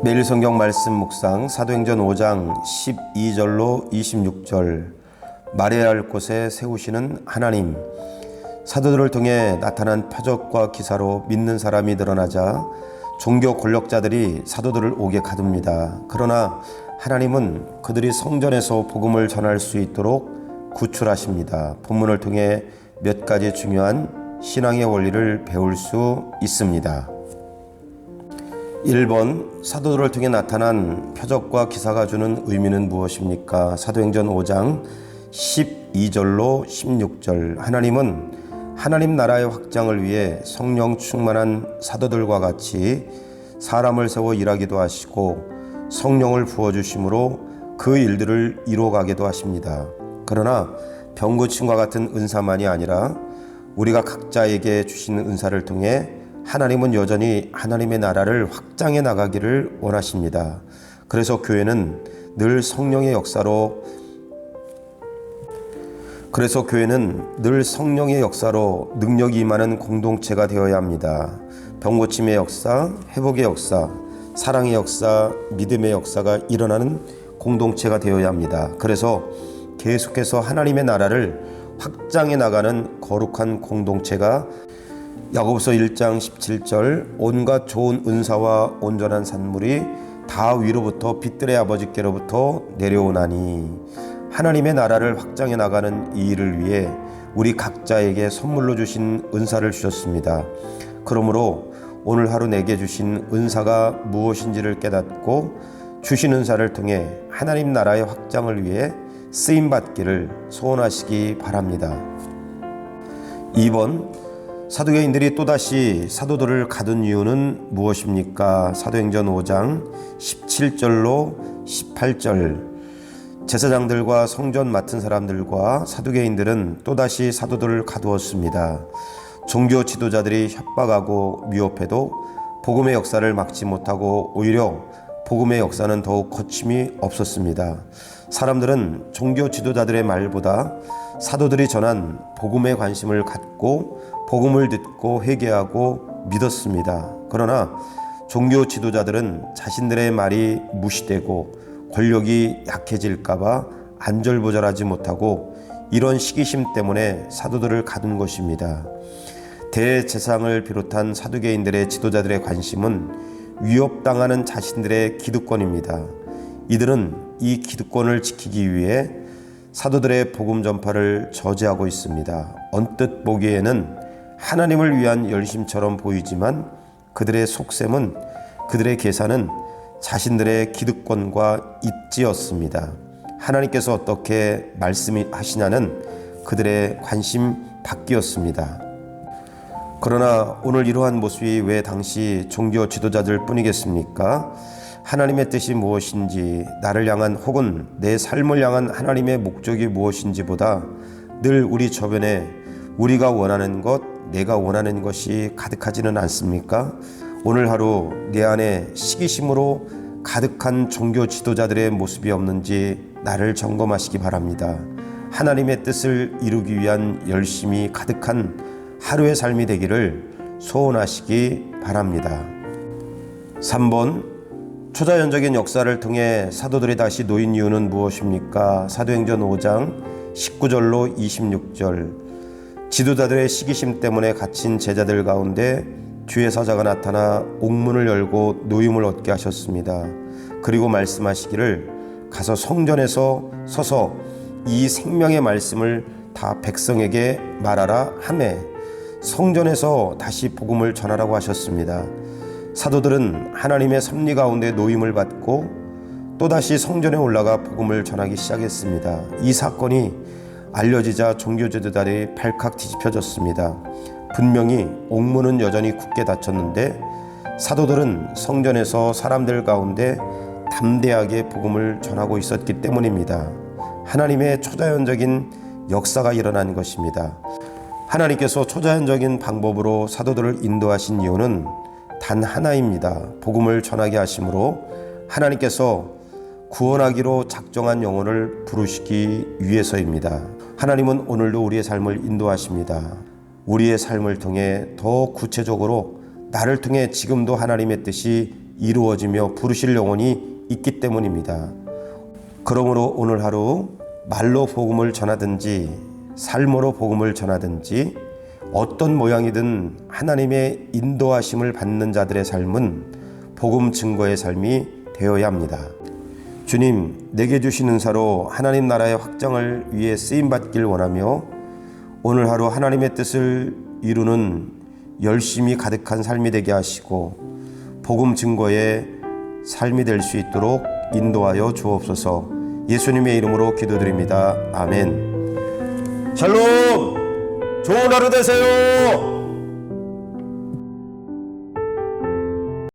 매일 성경 말씀 묵상 사도행전 5장 12절로 26절 말해야 할 곳에 세우시는 하나님 사도들을 통해 나타난 표적과 기사로 믿는 사람이 늘어나자 종교 권력자들이 사도들을 옥에 가둡니다. 그러나 하나님은 그들이 성전에서 복음을 전할 수 있도록 구출하십니다. 본문을 통해 몇 가지 중요한 신앙의 원리를 배울 수 있습니다. 1번 사도들을 통해 나타난 표적과 기사가 주는 의미는 무엇입니까? 사도행전 5장 12절로 16절 하나님은 하나님 나라의 확장을 위해 성령 충만한 사도들과 같이 사람을 세워 일하기도 하시고 성령을 부어 주심으로 그 일들을 이루어가기도 하십니다. 그러나 병 고침과 같은 은사만이 아니라 우리가 각자에게 주신 은사를 통해 하나님은 여전히 하나님의 나라를 확장해 나가기를 원하십니다. 그래서 교회는 늘 성령의 역사로 그래서 교회는 늘 성령의 역사로 능력이 임하는 공동체가 되어야 합니다. 병고침의 역사, 회복의 역사, 사랑의 역사, 믿음의 역사가 일어나는 공동체가 되어야 합니다. 그래서 계속해서 하나님의 나라를 확장해 나가는 거룩한 공동체가 야고보서 1장 17절 온갖 좋은 은사와 온전한 산물이 다 위로부터 빛들의 아버지께로부터 내려오나니 하나님의 나라를 확장해 나가는 이 일을 위해 우리 각자에게 선물로 주신 은사를 주셨습니다. 그러므로 오늘 하루 내게 주신 은사가 무엇인지를 깨닫고 주신 은사를 통해 하나님 나라의 확장을 위해 쓰임 받기를 소원하시기 바랍니다. 2번 사도계인들이 또다시 사도들을 가둔 이유는 무엇입니까? 사도행전 5장 17절로 18절 제사장들과 성전 맡은 사람들과 사두개인들은 또다시 사도들을 가두었습니다. 종교 지도자들이 협박하고 미혹해도 복음의 역사를 막지 못하고 오히려 복음의 역사는 더욱 거침이 없었습니다. 사람들은 종교 지도자들의 말보다 사도들이 전한 복음에 관심을 갖고 복음을 듣고 회개하고 믿었습니다. 그러나 종교 지도자들은 자신들의 말이 무시되고 권력이 약해질까봐 안절부절하지 못하고 이런 시기심 때문에 사도들을 가둔 것입니다. 대제상을 비롯한 사두개인들의 지도자들의 관심은 위협당하는 자신들의 기득권입니다. 이들은 이 기득권을 지키기 위해 사도들의 복음 전파를 저지하고 있습니다. 언뜻 보기에는 하나님을 위한 열심처럼 보이지만 그들의 속셈은 그들의 계산은 자신들의 기득권과 입지였습니다. 하나님께서 어떻게 말씀하시냐는 그들의 관심 밖이었습니다. 그러나 오늘 이러한 모습이 왜 당시 종교 지도자들 뿐이겠습니까? 하나님의 뜻이 무엇인지, 나를 향한 혹은 내 삶을 향한 하나님의 목적이 무엇인지보다 늘 우리 주변에 우리가 원하는 것, 내가 원하는 것이 가득하지는 않습니까? 오늘 하루 내 안에 시기심으로 가득한 종교 지도자들의 모습이 없는지 나를 점검하시기 바랍니다. 하나님의 뜻을 이루기 위한 열심이 가득한 하루의 삶이 되기를 소원하시기 바랍니다. 3번 초자연적인 역사를 통해 사도들이 다시 놓인 이유는 무엇입니까? 사도행전 5장 19절로 26절 지도자들의 시기심 때문에 갇힌 제자들 가운데 주의 사자가 나타나 옥문을 열고 노임을 얻게 하셨습니다. 그리고 말씀하시기를 가서 성전에서 서서 이 생명의 말씀을 다 백성에게 말하라 하매 성전에서 다시 복음을 전하라고 하셨습니다. 사도들은 하나님의 섭리 가운데 노임을 받고 또다시 성전에 올라가 복음을 전하기 시작했습니다. 이 사건이 알려지자 종교 제도들이 발칵 뒤집혀졌습니다. 분명히 옥문은 여전히 굳게 닫혔는데 사도들은 성전에서 사람들 가운데 담대하게 복음을 전하고 있었기 때문입니다. 하나님의 초자연적인 역사가 일어난 것입니다. 하나님께서 초자연적인 방법으로 사도들을 인도하신 이유는 단 하나입니다. 복음을 전하게 하심으로 하나님께서 구원하기로 작정한 영혼을 부르시기 위해서입니다. 하나님은 오늘도 우리의 삶을 인도하십니다. 우리의 삶을 통해 더 구체적으로 나를 통해 지금도 하나님의 뜻이 이루어지며 부르실 영혼이 있기 때문입니다. 그러므로 오늘 하루 말로 복음을 전하든지 삶으로 복음을 전하든지 어떤 모양이든 하나님의 인도하심을 받는 자들의 삶은 복음 증거의 삶이 되어야 합니다. 주님, 내게 주신 은사로 하나님 나라의 확장을 위해 쓰임 받길 원하며 오늘 하루 하나님의 뜻을 이루는 열심히 가득한 삶이 되게 하시고 복음 증거의 삶이 될 수 있도록 인도하여 주옵소서. 예수님의 이름으로 기도드립니다. 아멘. 샬롬! 좋은 하루 되세요!